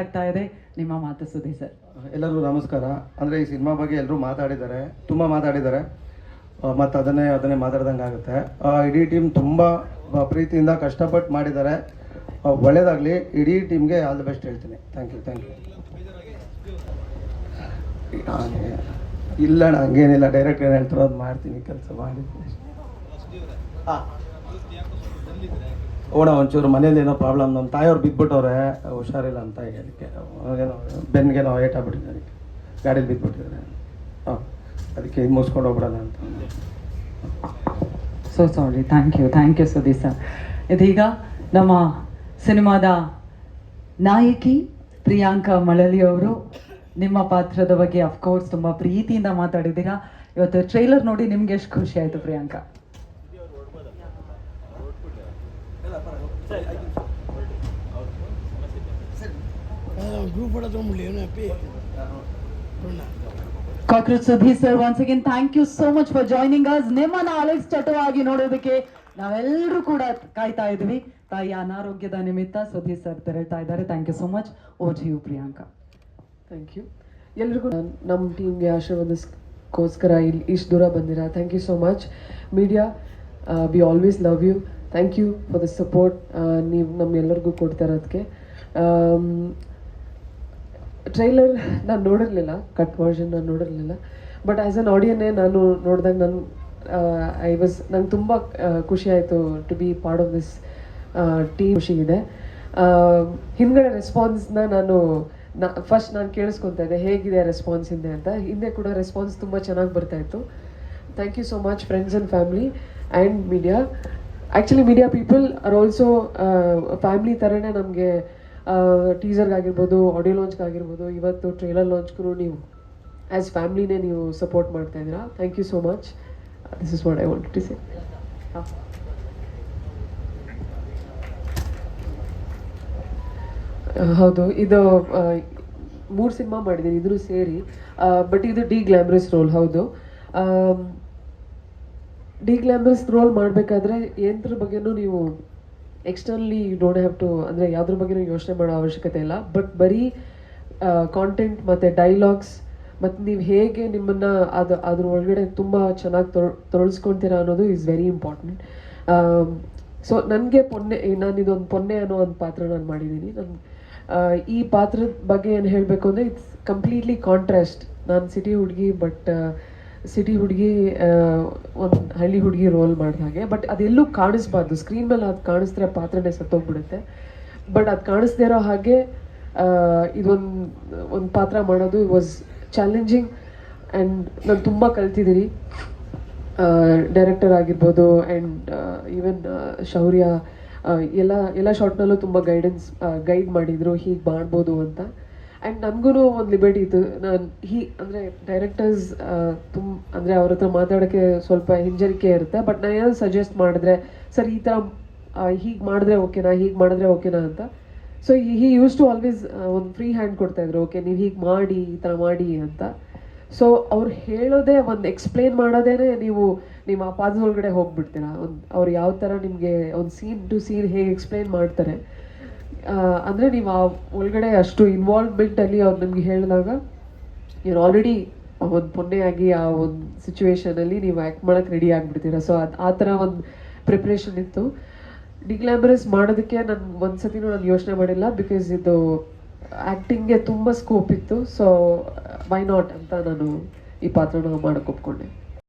ಆಗ್ತಾ ಇದೆ. ನಿಮ್ಮ ಮಾತು ಸುದ್ದಿ ಸರ್. ಎಲ್ಲರಿಗೂ ನಮಸ್ಕಾರ. ಅಂದರೆ ಈ ಸಿನಿಮಾ ಬಗ್ಗೆ ಎಲ್ಲರೂ ಮಾತಾಡಿದ್ದಾರೆ ತುಂಬ ಮಾತಾಡಿದ್ದಾರೆ. ಮತ್ತು ಅದನ್ನೇ ಅದನ್ನೇ ಮಾತಾಡ್ದಂಗೆ ಆಗುತ್ತೆ. ಆ, ಇಡೀ ಟೀಮ್ ತುಂಬ ಪ್ರೀತಿಯಿಂದ ಕಷ್ಟಪಟ್ಟು ಮಾಡಿದ್ದಾರೆ. ಒಳ್ಳೇದಾಗ್ಲಿ. ಇಡೀ ಟೀಮ್ಗೆ ಆಲ್ ದ ಬೆಸ್ಟ್ ಹೇಳ್ತೀನಿ. ಥ್ಯಾಂಕ್ ಯು ಥ್ಯಾಂಕ್ ಯು ಇಲ್ಲ ಅಣ್ಣ ಹಂಗೇನಿಲ್ಲ ಡೈರೆಕ್ಟ್ ಏನು ಹೇಳ್ತಾರೋ ಅದು ಮಾಡ್ತೀನಿ. ಕೆಲಸ ಮಾಡಿದ್ದೀನಿ. ಹಾಂ ಓಣ, ಒಂಚೂರು ಮನೇಲಿ ಏನೋ ಪ್ರಾಬ್ಲಮ್ ನಮ್ಮ ತಾಯಿಯವ್ರು ಬಿದ್ದುಬಿಟ್ಟವ್ರೆ ಹುಷಾರಿಲ್ಲ ಅಂತ ಅದಕ್ಕೆ ಏನೋ ಬೆನ್ನಿಗೇನೋ ಏಟ್ ಆಗ್ಬಿಟ್ಟಿದೆ ಅದಕ್ಕೆ. ಗಾಡೀಲಿ ಬಿದ್ದುಬಿಟ್ಟಿದ್ದಾರೆ ಹಾಂ, ಅದಕ್ಕೆ ಇದು ಮುಗಿಸ್ಕೊಂಡು ಹೋಗ್ಬಿಡೋಣ ಅಂತ. So sorry thank you thank you Sudeep sir ಇದೀಗ ನಮ್ಮ ಸಿನಿಮಾದ ನಾಯಕಿ ಪ್ರಿಯಾಂಕಾ ಮಳಲಿ ಅವರು ನಿಮ್ಮ ಪಾತ್ರದ ಬಗ್ಗೆ ಅಫ್ಕೋರ್ಸ್ ತುಂಬ ಪ್ರೀತಿಯಿಂದ ಮಾತಾಡಿದ್ದೀರಾ. ಇವತ್ತು ಟ್ರೈಲರ್ ನೋಡಿ ನಿಮ್ಗೆ ಎಷ್ಟು ಖುಷಿ ಆಯಿತು Priyanka? Cockroach Sudhir sir once again thank you so much for joining us ನಿಮ್ಮನ್ನ ಅಲೆಕ್ಸ್ ಚಟವಾಗಿ ನೋಡೋದಕ್ಕೆ ನಾವೆಲ್ಲರೂ ಕೂಡ ಕಾಯ್ತಾ ಇದ್ವಿ. ತಾಯಿ ಅನಾರೋಗ್ಯದ ನಿಮಿತ್ತ ಸುಧೀರ್ ಸರ್ ತೆರಳ್ತಾ ಇದ್ದಾರೆ. ಥ್ಯಾಂಕ್ ಯು ಸೋ ಮಚ್ ಓ ಜಿ ಯು ಪ್ರಿಯಾಂಕಾ. ಥ್ಯಾಂಕ್ ಯು ಎಲ್ರಿಗೂ ನಮ್ಮ ಟೀಮ್ಗೆ ಆಶೀರ್ವಾದಕ್ಕೋಸ್ಕರ ಇಲ್ಲಿ ಇಷ್ಟು ದೂರ ಬಂದಿರ? Thank you so much media we always love you thank you for the support ನೀವು ನಮ್ಮೆಲ್ಲರಿಗೂ ಕೊಡ್ತಾ ಇರೋದಕ್ಕೆ ಟ್ರೈಲರ್ ನಾನು ನೋಡಿರಲಿಲ್ಲ ಕಟ್ ವರ್ಷನ್ ನಾನು ನೋಡಿರಲಿಲ್ಲ. ಬಟ್ ಆ್ಯಸ್ ಅನ್ ಆಡಿಯನ್ನೇ ನಾನು ನೋಡಿದಾಗ ನನ್ನ ಐ ವಾಸ್ ನಂಗೆ ತುಂಬ ಖುಷಿ ಆಯಿತು to be part of this team ಖುಷಿ ಇದೆ. ಹಿಂದ್ಗಡೆ ರೆಸ್ಪಾನ್ಸ್ನ ನಾನು, ನಾ ಫಸ್ಟ್ ನಾನು ಕೇಳಿಸ್ಕೊತಾ ಇದ್ದೆ, ಹೇಗಿದೆ ರೆಸ್ಪಾನ್ಸ್ ಹಿಂದೆ ಅಂತ. ಹಿಂದೆ ಕೂಡ ರೆಸ್ಪಾನ್ಸ್ ತುಂಬ ಚೆನ್ನಾಗಿ ಬರ್ತಾಯಿತ್ತು thank you so much friends and family and media actually media people are also family ಥರನೇ ನಮಗೆ ಟೀಸರ್ಗಾಗಿರ್ಬೋದು ಆಡಿಯೋ ಲಾಂಚ್ಗಾಗಿರ್ಬೋದು ಇವತ್ತು ಟ್ರೇಲರ್ ಲಾಂಚ್ಗೂ ನೀವು ಆ್ಯಸ್ ಫ್ಯಾಮ್ಲಿನೇ ನೀವು ಸಪೋರ್ಟ್ ಮಾಡ್ತಾ ಇದ್ದೀರಾ thank you so much this is what I want to say ಹೌದು. ಇದು ಮೂರು ಸಿನಿಮಾ ಮಾಡಿದ್ದೀನಿ ಇದ್ರೂ ಸೇರಿ. ಬಟ್ ಇದು ಡಿ ಗ್ಲಾಮ್ರಸ್ ರೋಲ್ ಹೌದು. ಡಿ ಗ್ಲಾಮ್ರಸ್ ರೋಲ್ ಮಾಡಬೇಕಾದ್ರೆ ಏನದ್ರ ಬಗ್ಗೆನೂ ನೀವು externally you don't have to ಅಂದರೆ ಯಾವುದ್ರ ಬಗ್ಗೆನೂ ಯೋಚನೆ ಮಾಡೋ ಅವಶ್ಯಕತೆ ಇಲ್ಲ. ಬಟ್ ಬರೀ ಕಾಂಟೆಂಟ್ ಮತ್ತು ಡೈಲಾಗ್ಸ್ ಮತ್ತು ನೀವು ಹೇಗೆ ನಿಮ್ಮನ್ನು ಅದು, ಅದ್ರ ಒಳಗಡೆ ತುಂಬ ಚೆನ್ನಾಗಿ ತೊಳ್ ತೊಳಸ್ಕೊಳ್ತೀರಾ ಅನ್ನೋದು ಈಸ್ ವೆರಿ ಇಂಪಾರ್ಟೆಂಟ್ ಸೊ ನನಗೆ ಪೊನ್ನೆ, ನಾನು ಇದೊಂದು ಪೊನ್ನೆ ಅನ್ನೋ ಒಂದು ಪಾತ್ರ ನಾನು ಮಾಡಿದ್ದೀನಿ ನನ್ನ ಈ ಪಾತ್ರದ ಬಗ್ಗೆ ಏನು ಹೇಳಬೇಕು ಅಂದರೆ ಇಟ್ಸ್ ಕಂಪ್ಲೀಟ್ಲಿ ಕಾಂಟ್ರಾಸ್ಟ್ ನಾನು ಸಿಟಿ ಹುಡುಗಿ ಬಟ್ ಸಿಟಿ ಹುಡುಗಿ ಒಂದು ಹಳ್ಳಿ ಹುಡುಗಿ ರೋಲ್ ಮಾಡಿದ ಹಾಗೆ. ಬಟ್ ಅದೆಲ್ಲೂ ಕಾಣಿಸ್ಬಾರ್ದು. ಸ್ಕ್ರೀನ್ ಮೇಲೆ ಅದು ಕಾಣಿಸ್ತಾರೆ ಪಾತ್ರನೇ ಸತ್ತೋಗ್ಬಿಡುತ್ತೆ. ಬಟ್ ಅದು ಕಾಣಿಸ್ದೇ ಇರೋ ಹಾಗೆ ಇದೊಂದು, ಒಂದು ಪಾತ್ರ ಮಾಡೋದು ವಾಸ್ ಚಾಲೆಂಜಿಂಗ್ ಆ್ಯಂಡ್ ನಾನು ತುಂಬ ಕಲ್ತಿದ್ದೀನಿ ಡೈರೆಕ್ಟರ್ ಆಗಿರ್ಬೋದು ಆ್ಯಂಡ್ ಈವನ್ ಶೌರ್ಯ ಎಲ್ಲ ಎಲ್ಲ ಶಾರ್ಟ್ನಲ್ಲೂ ತುಂಬ ಗೈಡೆನ್ಸ್ ಗೈಡ್ ಮಾಡಿದರು. ಹೀಗೆ ಮಾಡ್ಬೋದು ಅಂತ. ಆ್ಯಂಡ್ ನನಗೂ ಒಂದು ಲಿಬರ್ಟಿ ಇತ್ತು. ನಾನು ಹೀ, ಅಂದರೆ ಡೈರೆಕ್ಟರ್ಸ್ ತುಂಬ ಅಂದರೆ ಅವ್ರ ಹತ್ರ ಮಾತಾಡೋಕ್ಕೆ ಸ್ವಲ್ಪ ಹಿಂಜರಿಕೆ ಇರುತ್ತೆ. ಬಟ್ ನಾನು ಏನಾದ್ರು ಸಜೆಸ್ಟ್ ಮಾಡಿದ್ರೆ, ಸರ್, ಈ ಥರ ಹೀಗೆ ಮಾಡಿದ್ರೆ ಓಕೆನಾ, ಹೀಗೆ ಮಾಡಿದ್ರೆ ಓಕೆನಾ ಅಂತ. So he used to always ಒಂದು ಫ್ರೀ ಹ್ಯಾಂಡ್ ಕೊಡ್ತಾ ಇದ್ರು. ಓಕೆ, ನೀವು ಹೀಗೆ ಮಾಡಿ, ಈ ಥರ ಮಾಡಿ ಅಂತ. ಸೊ ಅವ್ರು ಹೇಳೋದೇ ಒಂದು ಎಕ್ಸ್ಪ್ಲೇನ್ ಮಾಡೋದೇನೆ ನೀವು ನಿಮ್ಮ ಆ ಒಳಗಡೆ ಹೋಗ್ಬಿಡ್ತೀರಾ. ಒಂದು, ಅವ್ರು ಯಾವ ಥರ ನಿಮಗೆ ಒಂದು ಸೀನ್ ಟು ಸೀನ್ ಹೇಗೆ ಎಕ್ಸ್ಪ್ಲೇನ್ ಮಾಡ್ತಾರೆ. ಅಂದ್ರೆ ನೀವು ಆ ಒಳಗಡೆ ಅಷ್ಟು ಇನ್ವಾಲ್ವ್ಮೆಂಟಲ್ಲಿ ಅವ್ರು ನಿಮ್ಗೆ ಹೇಳಿದಾಗ ಇವ್ರು ಆಲ್ರೆಡಿ ಒಂದು ಪೊನ್ನೆಯಾಗಿ ಆ ಒಂದು ಸಿಚುವೇಶನಲ್ಲಿ ನೀವು ಆ್ಯಕ್ಟ್ ಮಾಡೋಕ್ಕೆ ರೆಡಿ ಆಗಿಬಿಡ್ತೀರಾ. ಸೊ ಅದು ಆ ಥರ ಒಂದು ಪ್ರಿಪ್ರೇಷನ್ ಇತ್ತು. ಡಿಗ್ಲಾಮರಸ್ ಮಾಡೋದಕ್ಕೆ ನಾನು ಒಂದು ಸತಿನೂ ನಾನು ಯೋಚನೆ ಮಾಡಿಲ್ಲ ಬಿಕಾಸ್ ಇದು ಆ್ಯಕ್ಟಿಂಗ್ಗೆ ತುಂಬ ಸ್ಕೋಪ್ ಇತ್ತು. ಸೊ ವೈ ನಾಟ್ ಅಂತ ನಾನು ಈ ಪಾತ್ರನ ಮಾಡ್ಕೊಪ್ಕೊಂಡೆ.